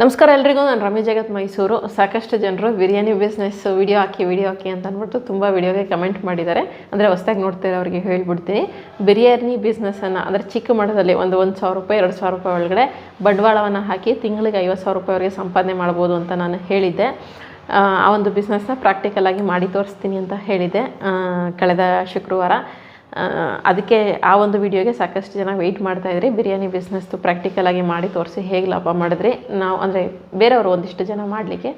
ನಮಸ್ಕಾರ ಎಲ್ರಿಗೂ, ನಾನು ರಮೇಶ್ ಜಗತ್ ಮೈಸೂರು. ಸಾಕಷ್ಟು ಜನರು ಬಿರಿಯಾನಿ ಬಿಸ್ನೆಸ್ ವಿಡಿಯೋ ಹಾಕಿ ವಿಡಿಯೋ ಹಾಕಿ ಅಂತ ಅಂದ್ಬಿಟ್ಟು ತುಂಬ ವಿಡಿಯೋಗೆ ಕಮೆಂಟ್ ಮಾಡಿದ್ದಾರೆ. ಅಂದರೆ ಹೊಸ್ದಾಗಿ ನೋಡ್ತಿರೋರಿಗೆ ಅವರಿಗೆ ಹೇಳ್ಬಿಡ್ತೀನಿ. ಬಿರಿಯಾನಿ ಬಿಸ್ನೆಸ್ಸನ್ನು ಅಂದರೆ ಚಿಕ್ಕ ಮಟ್ಟದಲ್ಲಿ ಒಂದು ಒಂದು ಸಾವಿರ ರೂಪಾಯಿ, ಎರಡು ಸಾವಿರ ರೂಪಾಯಿ ಒಳಗಡೆ ಬಂಡವಾಳವನ್ನು ಹಾಕಿ ತಿಂಗಳಿಗೆ ಐವತ್ತು ಸಾವಿರ ರೂಪಾಯಿವರೆಗೆ ಸಂಪಾದನೆ ಮಾಡ್ಬೋದು ಅಂತ ನಾನು ಹೇಳಿದ್ದೆ. ಆ ಒಂದು ಬಿಸ್ನೆಸ್ನ ಪ್ರಾಕ್ಟಿಕಲಾಗಿ ಮಾಡಿ ತೋರಿಸ್ತೀನಿ ಅಂತ ಹೇಳಿದ್ದೆ ಕಳೆದ ಶುಕ್ರವಾರ. ಅದಕ್ಕೆ ಆ ಒಂದು ವಿಡಿಯೋಗೆ ಸಾಕಷ್ಟು ಜನ ವೆಯ್ಟ್ ಮಾಡ್ತಾಯಿದ್ರಿ ಬಿರಿಯಾನಿ ಬಿಸ್ನೆಸ್ದು ಪ್ರಾಕ್ಟಿಕಲಾಗಿ ಮಾಡಿ ತೋರಿಸಿ ಹೇಗೆ ಲಾಭ ಮಾಡಿದ್ರೆ. ನಾವು ಅಂದರೆ ಬೇರೆಯವರು ಒಂದಿಷ್ಟು ಜನ ಮಾಡಲಿಕ್ಕೆ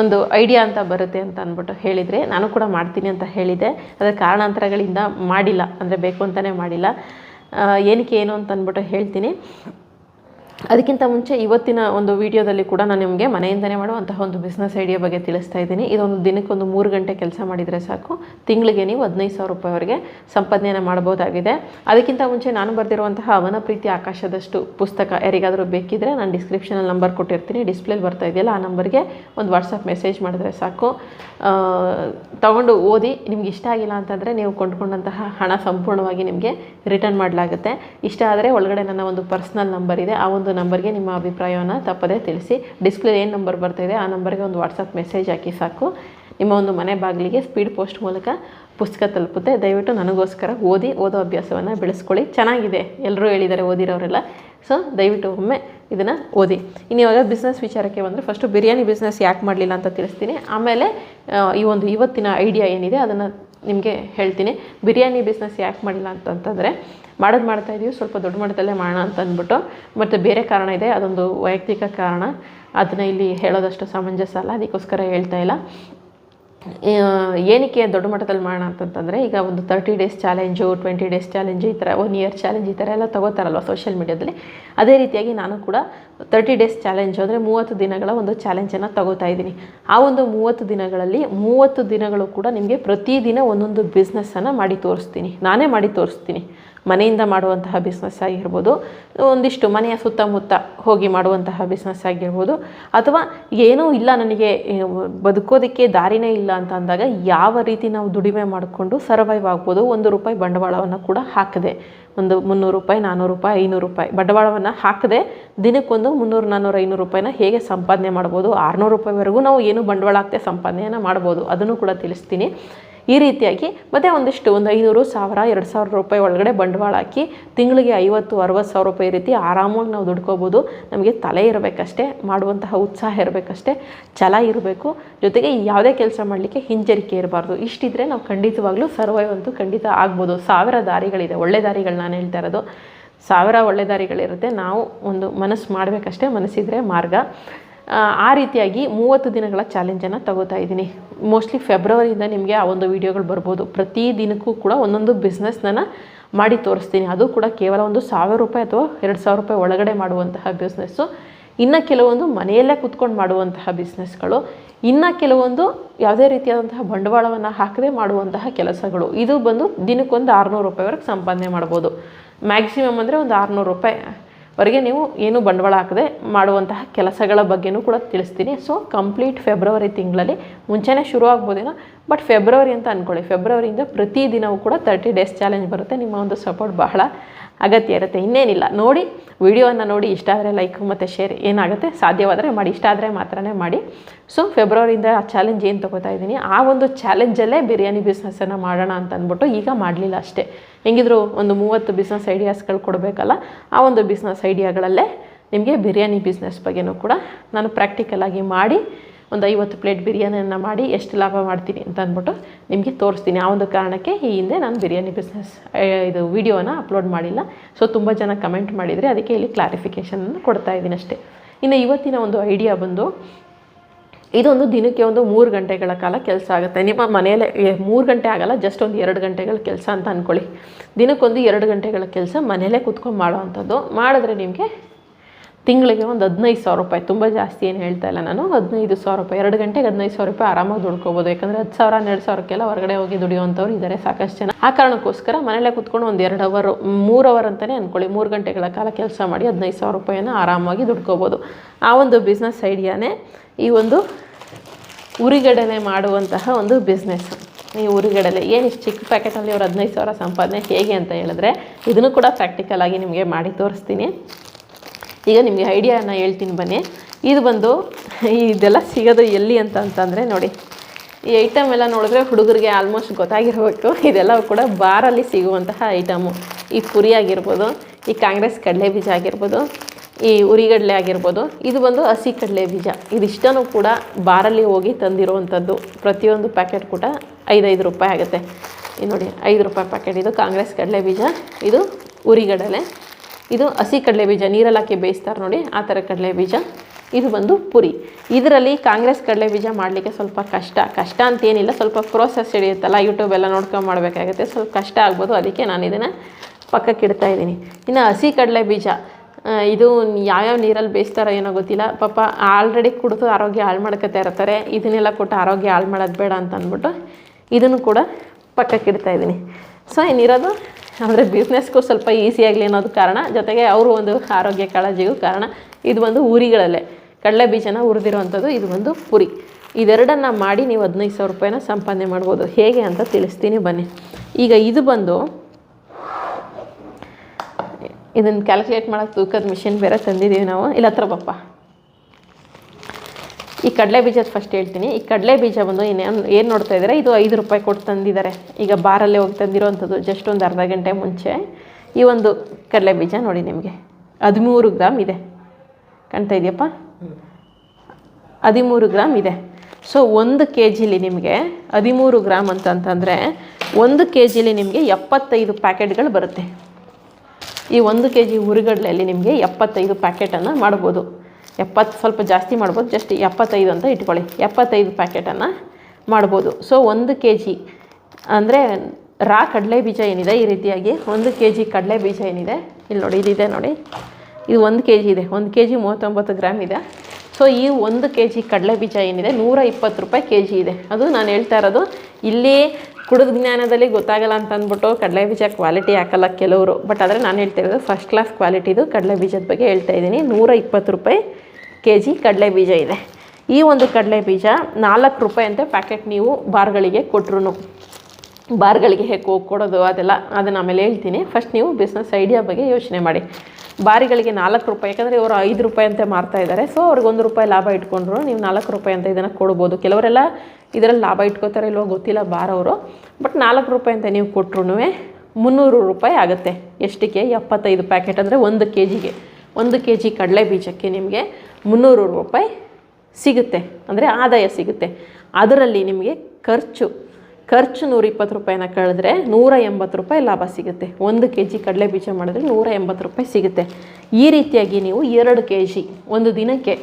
ಒಂದು ಐಡಿಯಾ ಅಂತ ಬರುತ್ತೆ ಅಂತ ಅಂದ್ಬಿಟ್ಟು ಹೇಳಿದರೆ ನಾನು ಕೂಡ ಮಾಡ್ತೀನಿ ಅಂತ ಹೇಳಿದ್ದೆ. ಅದರ ಕಾರಣಾಂತರಗಳಿಂದ ಮಾಡಿಲ್ಲ. ಅಂದರೆ ಬೇಕು ಅಂತಲೇ ಮಾಡಿಲ್ಲ. ಏನಕ್ಕೆ ಏನು ಅಂತ ಅಂದ್ಬಿಟ್ಟು ಹೇಳ್ತೀನಿ. ಅದಕ್ಕಿಂತ ಮುಂಚೆ ಇವತ್ತಿನ ಒಂದು ವಿಡಿಯೋದಲ್ಲಿ ಕೂಡ ನಾನು ನಿಮಗೆ ಮನೆಯಿಂದಲೇ ಮಾಡುವಂತಹ ಒಂದು ಬಿಸ್ನೆಸ್ ಐಡಿಯಾ ಬಗ್ಗೆ ತಿಳಿಸ್ತಾ ಇದ್ದೀನಿ. ಇದೊಂದು ದಿನಕ್ಕೊಂದು ಮೂರು ಗಂಟೆ ಕೆಲಸ ಮಾಡಿದರೆ ಸಾಕು. ತಿಂಗಳಿಗೆ ನೀವು ಹದಿನೈದು ಸಾವಿರ ರೂಪಾಯಿವರೆಗೆ ಸಂಪಾದನೆಯನ್ನು ಮಾಡ್ಬೋದಾಗಿದೆ. ಅದಕ್ಕಿಂತ ಮುಂಚೆ ನಾನು ಬರೆದಿರುವಂತಹ ಅವನ ಪ್ರೀತಿ ಆಕಾಶದಷ್ಟು ಪುಸ್ತಕ ಯಾರಿಗಾದರೂ ಬೇಕಿದ್ದರೆ ನಾನು ಡಿಸ್ಕ್ರಿಪ್ಷನಲ್ಲಿ ನಂಬರ್ ಕೊಟ್ಟಿರ್ತೀನಿ. ಡಿಸ್ಪ್ಲೇಲಿ ಬರ್ತಾ ಇದೆಯಲ್ಲ, ಆ ನಂಬರ್ಗೆ ಒಂದು ವಾಟ್ಸಪ್ ಮೆಸೇಜ್ ಮಾಡಿದ್ರೆ ಸಾಕು. ತಗೊಂಡು ಓದಿ, ನಿಮ್ಗೆ ಇಷ್ಟ ಆಗಿಲ್ಲ ಅಂತಂದರೆ ನೀವು ಕೊಂಡ್ಕೊಂಡಂತಹ ಹಣ ಸಂಪೂರ್ಣವಾಗಿ ನಿಮಗೆ ರಿಟರ್ನ್ ಮಾಡಲಾಗುತ್ತೆ. ಇಷ್ಟ ಆದರೆ ಒಳಗಡೆ ನನ್ನ ಒಂದು ಪರ್ಸ್ನಲ್ ನಂಬರ್ ಇದೆ. ಆ ಒಂದು ನಂಬರ್ಗೆ ನಿಮ್ಮ ಅಭಿಪ್ರಾಯವನ್ನು ತಪ್ಪದೇ ತಿಳಿಸಿ. ಡಿಸ್ಪ್ಲೇ ಏನು ನಂಬರ್ ಬರ್ತಾ ಇದೆ, ಆ ನಂಬರ್ಗೆ ಒಂದು ವಾಟ್ಸಪ್ ಮೆಸೇಜ್ ಹಾಕಿ ಸಾಕು. ನಿಮ್ಮ ಒಂದು ಮನೆ ಬಾಗಿಲಿಗೆ ಸ್ಪೀಡ್ ಪೋಸ್ಟ್ ಮೂಲಕ ಪುಸ್ತಕ ತಲುಪುತ್ತೆ. ದಯವಿಟ್ಟು ನನಗೋಸ್ಕರ ಓದಿ, ಓದೋ ಅಭ್ಯಾಸವನ್ನು ಬೆಳೆಸ್ಕೊಳ್ಳಿ. ಚೆನ್ನಾಗಿದೆ. ಎಲ್ಲರೂ ಹೇಳಿದ್ದಾರೆ ಓದಿರೋರೆಲ್ಲ. ಸೊ ದಯವಿಟ್ಟು ಒಮ್ಮೆ ಇದನ್ನು ಓದಿ. ಇನ್ನು ಇವಾಗ ಬಿಸ್ನೆಸ್ ವಿಚಾರಕ್ಕೆ ಬಂದರೆ ಫಸ್ಟು ಬಿರಿಯಾನಿ ಬಿಸ್ನೆಸ್ ಯಾಕೆ ಮಾಡಲಿಲ್ಲ ಅಂತ ತಿಳಿಸ್ತೀನಿ. ಆಮೇಲೆ ಈ ಒಂದು ಇವತ್ತಿನ ಐಡಿಯಾ ಏನಿದೆ, ಅದನ್ನು ನಿಮಗೆ ಹೇಳ್ತೀನಿ. ಬಿರಿಯಾನಿ ಬಿಸ್ನೆಸ್ ಯಾಕೆ ಮಾಡಿಲ್ಲ ಅಂತಂತಂದರೆ, ಮಾಡೋದು ಮಾಡ್ತಾ ಇದೀವಿ, ಸ್ವಲ್ಪ ದೊಡ್ಡ ಮಟ್ಟದಲ್ಲೇ ಮಾಡೋಣ ಅಂತ ಅಂದ್ಬಿಟ್ಟು ಮತ್ತು ಬೇರೆ ಕಾರಣ ಇದೆ, ಅದೊಂದು ವೈಯಕ್ತಿಕ ಕಾರಣ. ಅದನ್ನ ಇಲ್ಲಿ ಹೇಳೋದಷ್ಟು ಸಮಂಜಸ ಅಲ್ಲ, ಅದಕ್ಕೋಸ್ಕರ ಹೇಳ್ತಾ ಇಲ್ಲ. ಏನಕ್ಕೆ ದೊಡ್ಡ ಮಟ್ಟದಲ್ಲಿ ಮಾಡೋಣ ಅಂತಂತಂದರೆ, ಈಗ ಒಂದು thirty days challenge twenty days challenge ಈ ಥರ ಒನ್ ಇಯರ್ ಚಾಲೆಂಜ್ ಈ ಥರ ಎಲ್ಲ ತೊಗೋತಾರಲ್ವ ಸೋಷಿಯಲ್ ಮೀಡ್ಯಾದಲ್ಲಿ ಅದೇ ರೀತಿಯಾಗಿ ನಾನು ಕೂಡ ತರ್ಟಿ ಡೇಸ್ ಚಾಲೆಂಜು ಅಂದರೆ ಮೂವತ್ತು ದಿನಗಳ ಒಂದು ಚಾಲೆಂಜನ್ನು ತಗೋತಾ ಇದ್ದೀನಿ. ಆ ಒಂದು ಮೂವತ್ತು ದಿನಗಳಲ್ಲಿ ಮೂವತ್ತು ದಿನಗಳು ಕೂಡ ನಿಮಗೆ ಪ್ರತಿದಿನ ಒಂದೊಂದು ಬಿಸ್ನೆಸ್ಸನ್ನು ಮಾಡಿ ತೋರಿಸ್ತೀನಿ. ನಾನೇ ಮಾಡಿ ತೋರಿಸ್ತೀನಿ. ಮನೆಯಿಂದ ಮಾಡುವಂತಹ ಬಿಸ್ನೆಸ್ ಆಗಿರ್ಬೋದು, ಒಂದಿಷ್ಟು ಮನೆಯ ಸುತ್ತಮುತ್ತ ಹೋಗಿ ಮಾಡುವಂತಹ ಬಿಸ್ನೆಸ್ ಆಗಿರ್ಬೋದು, ಅಥವಾ ಏನೂ ಇಲ್ಲ ನನಗೆ ಬದುಕೋದಕ್ಕೆ ದಾರಿನೇ ಇಲ್ಲ ಅಂತ ಅಂದಾಗ ಯಾವ ರೀತಿ ನಾವು ದುಡಿಮೆ ಮಾಡಿಕೊಂಡು ಸರ್ವೈವ್ ಆಗ್ಬೋದು, ಒಂದು ರೂಪಾಯಿ ಬಂಡವಾಳವನ್ನು ಕೂಡ ಹಾಕಿದೆ, ಒಂದು ಮುನ್ನೂರು ರೂಪಾಯಿ ನಾನ್ನೂರು ರೂಪಾಯಿ, ಐನೂರು ರೂಪಾಯಿ ಬಂಡವಾಳವನ್ನು ಹಾಕದೆ ದಿನಕ್ಕೊಂದು ಮುನ್ನೂರು ನಾನ್ನೂರು ಐನೂರು ರೂಪಾಯಿನ ಹೇಗೆ ಸಂಪಾದನೆ ಮಾಡ್ಬೋದು, ಆರುನೂರು ರೂಪಾಯಿವರೆಗೂ ನಾವು ಏನು ಬಂಡವಾಳ ಹಾಕ್ತೇವೆ ಸಂಪಾದನೆಯನ್ನು ಮಾಡ್ಬೋದು, ಅದನ್ನು ಕೂಡ ತಿಳಿಸ್ತೀನಿ. ಈ ರೀತಿಯಾಗಿ ಮತ್ತು ಒಂದಿಷ್ಟು ಒಂದು ಐನೂರು ಸಾವಿರ, ಎರಡು ಸಾವಿರ ರೂಪಾಯಿ ಒಳಗಡೆ ಬಂಡವಾಳ ಹಾಕಿ ತಿಂಗಳಿಗೆ ಐವತ್ತು, ಅರವತ್ತು ಸಾವಿರ ರೂಪಾಯಿ ರೀತಿ ಆರಾಮಾಗಿ ನಾವು ದುಡ್ಕೋಬೋದು. ನಮಗೆ ತಲೆ ಇರಬೇಕಷ್ಟೇ, ಮಾಡುವಂತಹ ಉತ್ಸಾಹ ಇರಬೇಕಷ್ಟೇ, ಛಲ ಇರಬೇಕು. ಜೊತೆಗೆ ಯಾವುದೇ ಕೆಲಸ ಮಾಡಲಿಕ್ಕೆ ಹಿಂಜರಿಕೆ ಇರಬಾರ್ದು. ಇಷ್ಟಿದ್ರೆ ನಾವು ಖಂಡಿತವಾಗ್ಲೂ ಸರ್ವೈವ್ ಅಂತೂ ಖಂಡಿತ ಆಗ್ಬೋದು. ಸಾವಿರ ದಾರಿಗಳಿದೆ, ಒಳ್ಳೆ ದಾರಿಗಳು ನಾನು ಹೇಳ್ತಾ ಇರೋದು. ಸಾವಿರ ಒಳ್ಳೆ ದಾರಿಗಳಿರುತ್ತೆ. ನಾವು ಒಂದು ಮನಸ್ಸು ಮಾಡಬೇಕಷ್ಟೇ ಮನಸ್ಸಿದ್ರೆ ಮಾರ್ಗ. ಆ, ರೀತಿಯಾಗಿ ಮೂವತ್ತು ದಿನಗಳ ಚಾಲೆಂಜನ್ನು ತಗೋತಾ ಇದ್ದೀನಿ. ಮೋಸ್ಟ್ಲಿ ಫೆಬ್ರವರಿಯಿಂದ ನಿಮಗೆ ಆ ಒಂದು ವೀಡಿಯೋಗಳು ಬರ್ಬೋದು. ಪ್ರತಿ ದಿನಕ್ಕೂ ಕೂಡ ಒಂದೊಂದು ಬಿಸ್ನೆಸ್ನ ಮಾಡಿ ತೋರಿಸ್ತೀನಿ. ಅದು ಕೂಡ ಕೇವಲ ಒಂದು ಸಾವಿರ ರೂಪಾಯಿ ಅಥವಾ ಎರಡು ಸಾವಿರ ರೂಪಾಯಿ ಒಳಗಡೆ ಮಾಡುವಂತಹ ಬಿಸ್ನೆಸ್ಸು ಇನ್ನು ಕೆಲವೊಂದು ಮನೆಯಲ್ಲೇ ಕುತ್ಕೊಂಡು ಮಾಡುವಂತಹ ಬಿಸ್ನೆಸ್ಗಳು ಇನ್ನು ಕೆಲವೊಂದು ಯಾವುದೇ ರೀತಿಯಾದಂತಹ ಬಂಡವಾಳವನ್ನು ಹಾಕದೆ ಮಾಡುವಂತಹ ಕೆಲಸಗಳು. ಇದು ಬಂದು ದಿನಕ್ಕೊಂದು ಆರುನೂರು ರೂಪಾಯಿವರೆಗೆ ಸಂಪಾದನೆ ಮಾಡ್ಬೋದು. ಮ್ಯಾಕ್ಸಿಮಮ್ ಅಂದರೆ ಒಂದು ಆರುನೂರು ರೂಪಾಯಿ. ವರೆಗೆ ನೀವು ಏನು ಬಂಡವಾಳ ಹಾಕದೆ ಮಾಡುವಂತಹ ಕೆಲಸಗಳ ಬಗ್ಗೆನೂ ಕೂಡ ತಿಳಿಸ್ತೀನಿ. ಸೊ ಕಂಪ್ಲೀಟ್ ಫೆಬ್ರವರಿ ತಿಂಗಳಲ್ಲಿ ಮುಂಚೆನೇ ಶುರು ಆಗ್ಬೋದೇನೋ ಬಟ್ ಫೆಬ್ರವರಿ ಅಂತ ಅಂದ್ಕೊಳ್ಳಿ ಫೆಬ್ರವರಿಯಿಂದ ಪ್ರತಿ ದಿನವೂ ಕೂಡ ತರ್ಟಿ ಡೇಸ್ ಚಾಲೆಂಜ್ ಬರುತ್ತೆ. ನಿಮ್ಮ ಒಂದು ಸಪೋರ್ಟ್ ಬಹಳ ಅಗತ್ಯ ಇರುತ್ತೆ. ಇನ್ನೇನಿಲ್ಲ, ನೋಡಿ, ವಿಡಿಯೋವನ್ನು ನೋಡಿ. ಇಷ್ಟ ಆದರೆ ಲೈಕ್ ಮತ್ತು ಶೇರ್ ಏನಾಗುತ್ತೆ, ಸಾಧ್ಯವಾದರೆ ಮಾಡಿ. ಇಷ್ಟ ಆದರೆ ಮಾತ್ರನೇ ಮಾಡಿ. ಸೊ ಫೆಬ್ರವರಿಯಿಂದ ಆ ಚಾಲೆಂಜ್ ಏನು ತೊಗೋತಾ ಇದ್ದೀನಿ, ಆ ಒಂದು ಚಾಲೆಂಜಲ್ಲೇ ಬಿರಿಯಾನಿ ಬಿಸ್ನೆಸ್ಸನ್ನು ಮಾಡೋಣ ಅಂತ ಅಂದ್ಬಿಟ್ಟು ಈಗ ಮಾಡಲಿಲ್ಲ ಅಷ್ಟೇ. ಹೆಂಗಿದ್ರು ಒಂದು ಮೂವತ್ತು ಬಿಸ್ನೆಸ್ ಐಡಿಯಾಸ್ಗಳು ಕೊಡಬೇಕಲ್ಲ, ಆ ಒಂದು ಬಿಸ್ನೆಸ್ ಐಡಿಯಾಗಳಲ್ಲೇ ನಿಮಗೆ ಬಿರಿಯಾನಿ ಬಿಸ್ನೆಸ್ ಬಗ್ಗೆನೂ ಕೂಡ ನಾನು ಪ್ರಾಕ್ಟಿಕಲಾಗಿ ಮಾಡಿ, ಒಂದು ಐವತ್ತು ಪ್ಲೇಟ್ ಬಿರಿಯಾನಿಯನ್ನು ಮಾಡಿ ಎಷ್ಟು ಲಾಭ ಮಾಡ್ತೀನಿ ಅಂತ ಅಂದ್ಬಿಟ್ಟು ನಿಮಗೆ ತೋರಿಸ್ತೀನಿ. ಆ ಒಂದು ಕಾರಣಕ್ಕೆ ಈ ಹಿಂದೆ ನಾನು ಬಿರಿಯಾನಿ ಬಿಸ್ನೆಸ್ ಇದು ವಿಡಿಯೋನ ಅಪ್ಲೋಡ್ ಮಾಡಿಲ್ಲ. ಸೊ ತುಂಬ ಜನ ಕಮೆಂಟ್ ಮಾಡಿದರೆ ಅದಕ್ಕೆ ಇಲ್ಲಿ ಕ್ಲಾರಿಫಿಕೇಷನನ್ನು ಕೊಡ್ತಾ ಇದ್ದೀನಿ ಅಷ್ಟೇ. ಇನ್ನು ಇವತ್ತಿನ ಒಂದು ಐಡಿಯಾ ಬಂದು ಇದೊಂದು ದಿನಕ್ಕೆ ಒಂದು ಮೂರು ಗಂಟೆಗಳ ಕಾಲ ಕೆಲಸ ಆಗುತ್ತೆ. ನಿಮ್ಮ ಮನೆಯಲ್ಲೇ ಮೂರು ಗಂಟೆ ಆಗಲ್ಲ ಜಸ್ಟ್ ಒಂದು ಎರಡು ಗಂಟೆಗಳ ಕೆಲಸ ಅಂತ ಅಂದ್ಕೊಳ್ಳಿ ದಿನಕ್ಕೊಂದು ಎರಡು ಗಂಟೆಗಳ ಕೆಲಸ ಮನೆಯಲ್ಲೇ ಕುತ್ಕೊಂಡು ಮಾಡೋ ಅಂಥದ್ದು. ಮಾಡಿದ್ರೆ ನಿಮಗೆ ತಿಂಗಳಿಗೆ ಒಂದು ಹದಿನೈದು ಸಾವಿರ ರೂಪಾಯಿ. ತುಂಬ ಜಾಸ್ತಿ ಏನು ಹೇಳ್ತಾ ಇಲ್ಲ ನಾನು. ಹದಿನೈದು ಸಾವಿರ ರೂಪಾಯಿ, ಎರಡು ಗಂಟೆಗೆ ಹದಿನೈದು ಸಾವಿರ ರೂಪಾಯಿ ಆರಾಮಾಗಿ ದುಡ್ಕೋಬೋದು. ಯಾಕಂದರೆ ಹತ್ತು ಸಾವಿರ, ಹನ್ನೆರಡು ಸಾವಿರಕ್ಕೆಲ್ಲ ಹೊರಗಡೆ ಹೋಗಿ ದುಡಿಯುವಂಥವ್ರು ಇದ್ದಾರೆ ಸಾಕಷ್ಟು ಜನ. ಆ ಕಾರಣಕ್ಕೋಸ್ಕರ ಮನೆಯಲ್ಲೇ ಕುತ್ಕೊಂಡು ಒಂದು ಎರಡು ಅವರು ಮೂರು ಅವರ್ ಅಂತಲೇ ಅಂದ್ಕೊಳ್ಳಿ ಮೂರು ಗಂಟೆಗಳ ಕಾಲ ಕೆಲಸ ಮಾಡಿ ಹದಿನೈದು ಸಾವಿರ ರೂಪಾಯಿನ ಆರಾಮಾಗಿ ದುಡ್ಕೋಬೋದು. ಆ ಒಂದು ಬಿಸ್ನೆಸ್ ಐಡಿಯಾನೇ ಈ ಒಂದು ಉರಿಗಡಲೆ ಮಾಡುವಂತಹ ಒಂದು ಬಿಸ್ನೆಸ್ ಈ ಉರಿಗಡಲೆ ಏನು ಇಷ್ಟು ಚಿಕ್ಕ ಪ್ಯಾಕೆಟಲ್ಲಿ ಅವ್ರು ಹದಿನೈದು ಸಾವಿರ ಸಂಪಾದನೆ ಹೇಗೆ ಅಂತ ಹೇಳಿದ್ರೆ ಇದನ್ನು ಕೂಡ ಪ್ರಾಕ್ಟಿಕಲ್ ಆಗಿ ನಿಮಗೆ ಮಾಡಿ ತೋರಿಸ್ತೀನಿ. ಈಗ ನಿಮಗೆ ಐಡಿಯಾನ ಹೇಳ್ತೀನಿ ಬನ್ನಿ. ಇದು ಬಂದು ಇದೆಲ್ಲ ಸಿಗೋದು ಎಲ್ಲಿ ಅಂತ ಅಂತಂದರೆ ನೋಡಿ. ಈ ಐಟಮ್ ಎಲ್ಲ ನೋಡಿದ್ರೆ ಹುಡುಗರಿಗೆ ಆಲ್ಮೋಸ್ಟ್ ಗೊತ್ತಾಗಿರಬೇಕು. ಇದೆಲ್ಲ ಕೂಡ ಬಾರಲ್ಲಿ ಸಿಗುವಂತಹ ಐಟಮು ಈ ಪುರಿ ಆಗಿರ್ಬೋದು, ಈ ಕಾಂಗ್ರೆಸ್ ಕಡಲೆ ಬೀಜ ಆಗಿರ್ಬೋದು ಈ ಉರಿಗಡಲೆ ಆಗಿರ್ಬೋದು, ಇದು ಬಂದು ಹಸಿ ಕಡಲೆ ಬೀಜ. ಇದಿಷ್ಟನೂ ಕೂಡ ಬಾರಲ್ಲಿ ಹೋಗಿ ತಂದಿರುವಂಥದ್ದು ಪ್ರತಿಯೊಂದು ಪ್ಯಾಕೆಟ್ ಕೂಡ ಐದೈದು ರೂಪಾಯಿ ಆಗುತ್ತೆ. ನೋಡಿ, ಐದು ರೂಪಾಯಿ ಪ್ಯಾಕೆಟ್. ಇದು ಕಾಂಗ್ರೆಸ್ ಕಡಲೆ ಬೀಜ, ಇದು ಉರಿಗಡಲೆ, ಇದು ಹಸಿ ಕಡಲೆ ಬೀಜ. ನೀರಲ್ಲಿ ಹಾಕಿ ಬೇಯಿಸ್ತಾರೆ ನೋಡಿ, ಆ ಥರ ಕಡಲೆ ಬೀಜ. ಇದು ಬಂದು ಪುರಿ. ಇದರಲ್ಲಿ ಕಾಂಗ್ರೆಸ್ ಕಡಲೆ ಬೀಜ ಮಾಡಲಿಕ್ಕೆ ಸ್ವಲ್ಪ ಕಷ್ಟ. ಕಷ್ಟ ಅಂತೇನಿಲ್ಲ, ಸ್ವಲ್ಪ ಪ್ರೋಸೆಸ್ ಹಿಡಿಯುತ್ತಲ್ಲ. ಯೂಟ್ಯೂಬ್ ಎಲ್ಲ ನೋಡ್ಕೊಂಡು ಮಾಡಬೇಕಾಗುತ್ತೆ. ಸ್ವಲ್ಪ ಕಷ್ಟ ಆಗ್ಬೋದು. ಅದಕ್ಕೆ ನಾನು ಇದನ್ನು ಪಕ್ಕಕ್ಕೆ ಇಡ್ತಾ ಇದ್ದೀನಿ. ಇನ್ನು ಹಸಿ ಕಡಲೆ ಬೀಜ. ಇದು ಯಾವ್ಯಾವ ನೀರಲ್ಲಿ ಬೇಯಿಸ್ತಾರೋ ಏನೋ ಗೊತ್ತಿಲ್ಲ. ಪಾಪ ಆಲ್ರೆಡಿ ಕುಡಿದು ಆರೋಗ್ಯ ಹಾಳು ಮಾಡ್ಕೊತಾ ಇರ್ತಾರೆ. ಇದನ್ನೆಲ್ಲ ಕೊಟ್ಟು ಆರೋಗ್ಯ ಹಾಳು ಮಾಡೋದು ಬೇಡ ಅಂತ ಅಂದ್ಬಿಟ್ಟು ಇದನ್ನು ಕೂಡ ಪಕ್ಕಕ್ಕೆ ಇಡ್ತಾ ಇದ್ದೀನಿ. ಸೊ ಇನ್ನಿರೋದು ಅಂದರೆ ಬಿಸ್ನೆಸ್ಗೂ ಸ್ವಲ್ಪ ಈಸಿ ಆಗಲಿ ಅನ್ನೋದು ಕಾರಣ. ಜೊತೆಗೆ ಅವರು ಒಂದು ಆರೋಗ್ಯ ಕಾಳಜಿಗೂ ಕಾರಣ. ಇದು ಒಂದು ಊರಿಗಳಲ್ಲೇ. ಕಡಲೆ ಬೀಜನ ಹುರಿದಿರುವಂಥದ್ದು ಇದು ಒಂದು ಪುರಿ. ಇದೆರಡನ್ನು ಮಾಡಿ ನೀವು ಹದಿನೈದು ಸಾವಿರ ರೂಪಾಯಿನ ಸಂಪಾದನೆ ಮಾಡ್ಬೋದು. ಹೇಗೆ ಅಂತ ತಿಳಿಸ್ತೀನಿ ಬನ್ನಿ. ಈಗ ಇದು ಬಂದು ಇದನ್ನು ಕ್ಯಾಲ್ಕುಲೇಟ್ ಮಾಡೋಕ್ಕೆ ತೂಕದ ಮಿಷಿನ್ ಬೇರೆ ತಂದಿದ್ದೀವಿ ನಾವು. ಇಲ್ಲ, ಹತ್ರ ಬಪ್ಪ. ಈ ಕಡಲೆ ಬೀಜದ ಫಸ್ಟ್ ಹೇಳ್ತೀನಿ. ಈ ಕಡಲೆ ಬೀಜ ಬಂದು ಇನ್ನೇನು, ಏನು ನೋಡ್ತಾ ಇದ್ದಾರೆ? ಇದು ಐದು ರೂಪಾಯಿ ಕೊಟ್ಟು ತಂದಿದ್ದಾರೆ. ಈಗ ಬಾರಲ್ಲೇ ಹೋಗಿ ತಂದಿರೋವಂಥದ್ದು ಜಸ್ಟ್ ಒಂದು ಅರ್ಧ ಗಂಟೆ ಮುಂಚೆ. ಈ ಒಂದು ಕಡಲೆ ಬೀಜ ನೋಡಿ ನಿಮಗೆ. ಹದಿಮೂರು ಗ್ರಾಮ್ ಇದೆ. ಕಾಣ್ತಾ ಇದೆಯಪ್ಪ? ಹದಿಮೂರು ಗ್ರಾಮ್ ಇದೆ. ಸೊ ಒಂದು ಕೆ ಜಿಲಿ ನಿಮಗೆ ಹದಿಮೂರು ಗ್ರಾಮ್ ಅಂತಂತಂದರೆ ಒಂದು ಕೆ ಜಿಲಿ ನಿಮಗೆ ಎಪ್ಪತ್ತೈದು ಪ್ಯಾಕೆಟ್ಗಳು ಬರುತ್ತೆ. ಈ ಒಂದು ಕೆ ಜಿ ಹುರಿಗಡಲೆಯಲ್ಲಿ ನಿಮಗೆ ಎಪ್ಪತ್ತೈದು ಪ್ಯಾಕೆಟನ್ನು ಮಾಡ್ಬೋದು. ಎಪ್ಪತ್ತು ಸ್ವಲ್ಪ ಜಾಸ್ತಿ ಮಾಡ್ಬೋದು, ಜಸ್ಟ್ ಎಪ್ಪತ್ತೈದು ಅಂತ ಇಟ್ಕೊಳ್ಳಿ. ಎಪ್ಪತ್ತೈದು ಪ್ಯಾಕೆಟನ್ನು ಮಾಡ್ಬೋದು. ಸೊ ಒಂದು ಕೆ ಜಿ ಅಂದರೆ ರಾ ಕಡಲೆ ಬೀಜ ಏನಿದೆ ಈ ರೀತಿಯಾಗಿ? ಒಂದು ಕೆ ಜಿ ಕಡಲೆ ಬೀಜ ಏನಿದೆ? ಇಲ್ಲಿ ನೋಡಿ, ಇದಿದೆ ನೋಡಿ. ಇದು ಒಂದು ಕೆ ಜಿ ಇದೆ. ಒಂದು ಕೆ ಜಿ ಮೂವತ್ತೊಂಬತ್ತು ಗ್ರಾಮ್ ಇದೆ. ಸೊ ಈ ಒಂದು ಕೆ ಜಿ ಕಡಲೆ ಬೀಜ ಏನಿದೆ? ನೂರ ಇಪ್ಪತ್ತು ರೂಪಾಯಿ ಕೆ ಜಿ ಇದೆ. ಅದು ನಾನು ಹೇಳ್ತಾ ಇರೋದು ಇಲ್ಲಿ ಕುಡಿದ ಜ್ಞಾನದಲ್ಲಿ ಗೊತ್ತಾಗಲ್ಲ ಅಂತ ಅಂದ್ಬಿಟ್ಟು ಕಡಲೆ ಬೀಜ ಕ್ವಾಲಿಟಿ ಹಾಕಲ್ಲ ಕೆಲವರು. ಬಟ್ ಆದರೆ ನಾನು ಹೇಳ್ತಾ ಫಸ್ಟ್ ಕ್ಲಾಸ್ ಕ್ವಾಲಿಟಿದು ಕಡಲೆ ಬೀಜದ ಬಗ್ಗೆ ಹೇಳ್ತಾ ಇದ್ದೀನಿ. ನೂರ ರೂಪಾಯಿ ಕೆ ಜಿ ಕಡಲೆ ಬೀಜ ಇದೆ. ಈ ಒಂದು ಕಡಲೆ ಬೀಜ ನಾಲ್ಕು ರೂಪಾಯಿ ಅಂತ ಪ್ಯಾಕೆಟ್ ನೀವು ಬಾರ್ಗಳಿಗೆ ಕೊಟ್ರು ಬಾರ್ಗಳಿಗೆ ಹೇಗೆ ಹೋಗಿ ಕೊಡೋದು ಅದೆಲ್ಲ ಅದನ್ನು ಆಮೇಲೆ ಹೇಳ್ತೀನಿ. ಫಸ್ಟ್ ನೀವು ಬಿಸ್ನೆಸ್ ಐಡಿಯಾ ಬಗ್ಗೆ ಯೋಚನೆ ಮಾಡಿ. ಬಾರಿಗಳಿಗೆ ನಾಲ್ಕು ರೂಪಾಯಿ, ಯಾಕಂದರೆ ಇವರು ಐದು ರೂಪಾಯಿ ಅಂತ ಮಾರ್ತಾ ಇದ್ದಾರೆ. ಸೊ ಅವ್ರಿಗೆ ಒಂದು ರೂಪಾಯಿ ಲಾಭ ಇಟ್ಕೊಂಡ್ರು, ನೀವು ನಾಲ್ಕು ರೂಪಾಯಿ ಅಂತ ಇದನ್ನು ಕೊಡ್ಬೋದು. ಕೆಲವರೆಲ್ಲ ಇದರಲ್ಲಿ ಲಾಭ ಇಟ್ಕೋತಾರೆ ಇಲ್ವೋ ಗೊತ್ತಿಲ್ಲ ಬಾರವರು. ಬಟ್ ನಾಲ್ಕು ರೂಪಾಯಿ ಅಂತ ನೀವು ಕೊಟ್ಟರು ಮುನ್ನೂರು ರೂಪಾಯಿ ಆಗುತ್ತೆ. ಎಷ್ಟಕ್ಕೆ? ಎಪ್ಪತ್ತೈದು ಪ್ಯಾಕೆಟ್ ಅಂದರೆ ಒಂದು ಕೆ ಜಿಗೆ ಒಂದು ಕೆ ಜಿ ಕಡಲೆ ಬೀಜಕ್ಕೆ ನಿಮಗೆ ಮುನ್ನೂರು ರೂಪಾಯಿ ಸಿಗುತ್ತೆ. ಅಂದರೆ ಆದಾಯ ಸಿಗುತ್ತೆ. ಅದರಲ್ಲಿ ನಿಮಗೆ ಖರ್ಚು ಖರ್ಚು ನೂರ ಇಪ್ಪತ್ತು ರೂಪಾಯಿನ ಕಳೆದ್ರೆ ನೂರ ಎಂಬತ್ತು ರೂಪಾಯಿ ಲಾಭ ಸಿಗುತ್ತೆ. ಒಂದು ಕೆ ಜಿ ಕಡಲೆ ಬೀಜ ಮಾಡಿದ್ರೆ ನೂರ ಎಂಬತ್ತು ರೂಪಾಯಿ ಸಿಗುತ್ತೆ. ಈ ರೀತಿಯಾಗಿ ನೀವು ಎರಡು ಕೆ ಜಿ ಒಂದು ದಿನಕ್ಕೆ